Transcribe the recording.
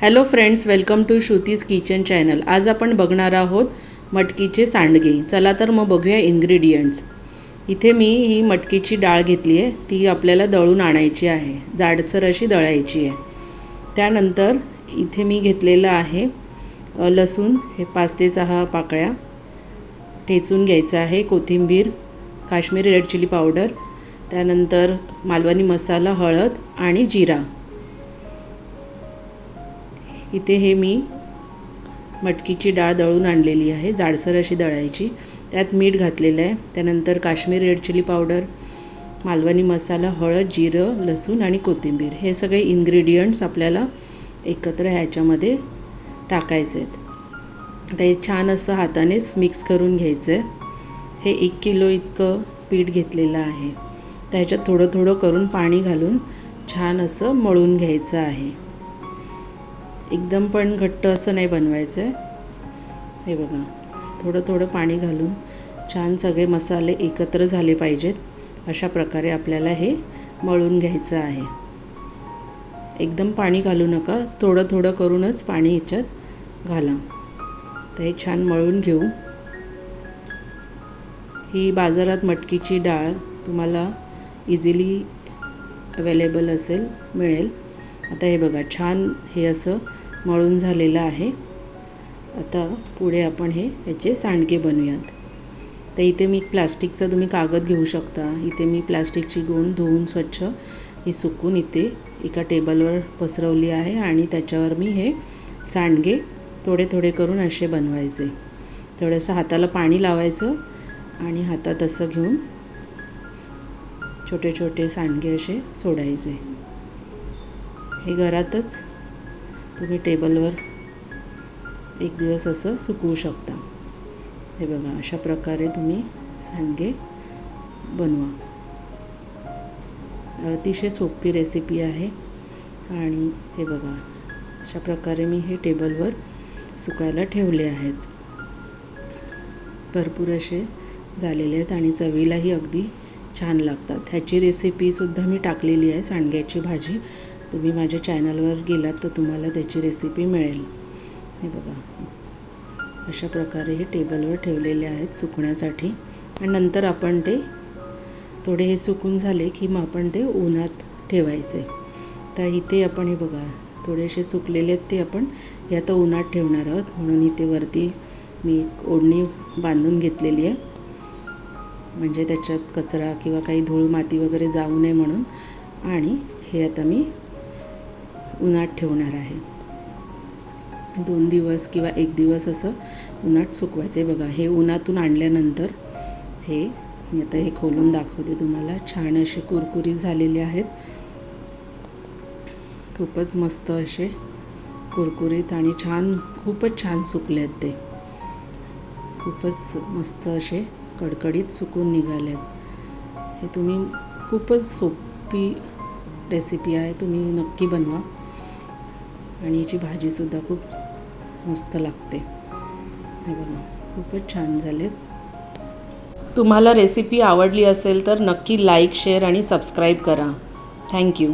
Hello friends welcome to Shruti's kitchen channel आज आपण बघणार आहोत मटकीचे सांडगे. चला तर मग बघूया इन्ग्रेडियंट्स इथे मी ही मटकीची डाळ घेतली आहे. ती आपल्याला दळून आणायची आहे. जाडसर अशी दळायची आहे. त्यानंतर इथे मी घेतलेलं आहे लसूण. हे पाच ते सहा पाकळ्या. ठेचून घ्यायचं आहे कोथिंबीर काश्मीरी रेड चिली पावडर. त्यानंतर मालवणी मसाला हळद आणि जिरा. इथे हे मी मटकीची डाळ दळून आणलेली आहे जाडसर अशी दळायची. त्यात मीठ घातलेलं आहे. त्यानंतर Kashmir red chilli powder Malvani masala हळद जिरं लसूण आणि कोथिंबीर. हे सगळे इन्ग्रेडियंट्स आपल्याला एकत्र ह्याच्यामध्ये टाकायचे आहेत. आता हे छान असं हातानेच मिक्स करून घ्यायचं आहे हे एक किलो इतकं पीठ घेतलेलं आहे. त्याच्यात थोडं थोडं करून पाणी घालून छान असं मळून घ्यायचं आहे. एकदम पण घट्ट असं नाही बनवायचं. आहे हे बघा थोडं थोडं पाणी घालून छान सगळे मसाले एकत्र झाले पाहिजेत. अशा प्रकारे आपल्याला हे मळून घ्यायचं आहे. एकदम पाणी घालू नका थोडं थोडं करूनच पाणी ह्याच्यात घाला. तर हे छान मळून घेऊ. ही बाजारात मटकीची डाळ तुम्हाला इझिली अवेलेबल असेल मिळेल. आता हे बघा छान हे असं मळून झालेलं आहे. आता पुढे आपण हे याचे सांडगे बनवूयात. तर इथे मी प्लास्टिकचा तुम्ही कागद घेऊ शकता. इथे मी प्लास्टिकची गुण धुवून स्वच्छ ही सुकून इथे एका टेबलवर पसरवली आहे आणि त्याच्यावर मी हे सांडगे थोडे थोडे करून असे बनवायचे. थोडंसं हाताला पाणी लावायचं आणि हातात असं घेऊन छोटे छोटे सांडगे असे सोडायचे. हे घरातच तुम्ही टेबलवर एक दिवस असं सुकवू शकता. हे बघा अशा प्रकारे तुम्ही सांडगे बनवा. अतिशय सोपी रेसिपी आहे. आणि हे बघा अशा प्रकारे मी हे टेबलवर सुकायला ठेवले आहेत. भरपूर असे झालेले आहेत आणि चवीलाही अगदी छान लागतात. ह्याची रेसिपीसुद्धा मी टाकलेली आहे सांडग्याची भाजी. तुम्ही माझ्या चॅनलवर गेलात तर तुम्हाला त्याची रेसिपी मिळेल. हे बघा. अशा प्रकारे हे टेबलवर ठेवलेले आहेत सुकण्यासाठी. आणि नंतर आपण ते थोडे हे सुकून झाले की मग आपण ते उन्हात ठेवायचे. तर इथे आपण हे बघा थोडेसे सुकलेले आहेत ते आपण हे आता उन्हात ठेवणार आहोत. म्हणून इथे वरती मी एक ओढणी बांधून घेतलेली आहे. म्हणजे त्याच्यात कचरा किंवा काही धूळ माती वगैरे जाऊ नये म्हणून. आणि हे आता मी उन्हात ठेवणार आहे. दोन दिवस किंवा एक दिवस असं उन्हात सुकवायचे. बघा हे उन्हातून आणल्यानंतर हे मी आता हे खोलून दाखवते तुम्हाला. छान असे कुरकुरीत झालेले आहेत. खूपच मस्त असे कुरकुरीत आणि छान खूपच छान सुकले आहेत ते. खूपच मस्त असे कडकडीत सुकून निघाले आहेत. हे तुम्ही खूपच सोपी रेसिपी आहे. तुम्ही नक्की बनवा. आणि याची भाजीसुद्धा खूप मस्त लागते. हे बघा खूपच छान झालेत. तुम्हाला रेसिपी आवडली असेल तर नक्की लाईक शेअर आणि सबस्क्राईब करा. Thank you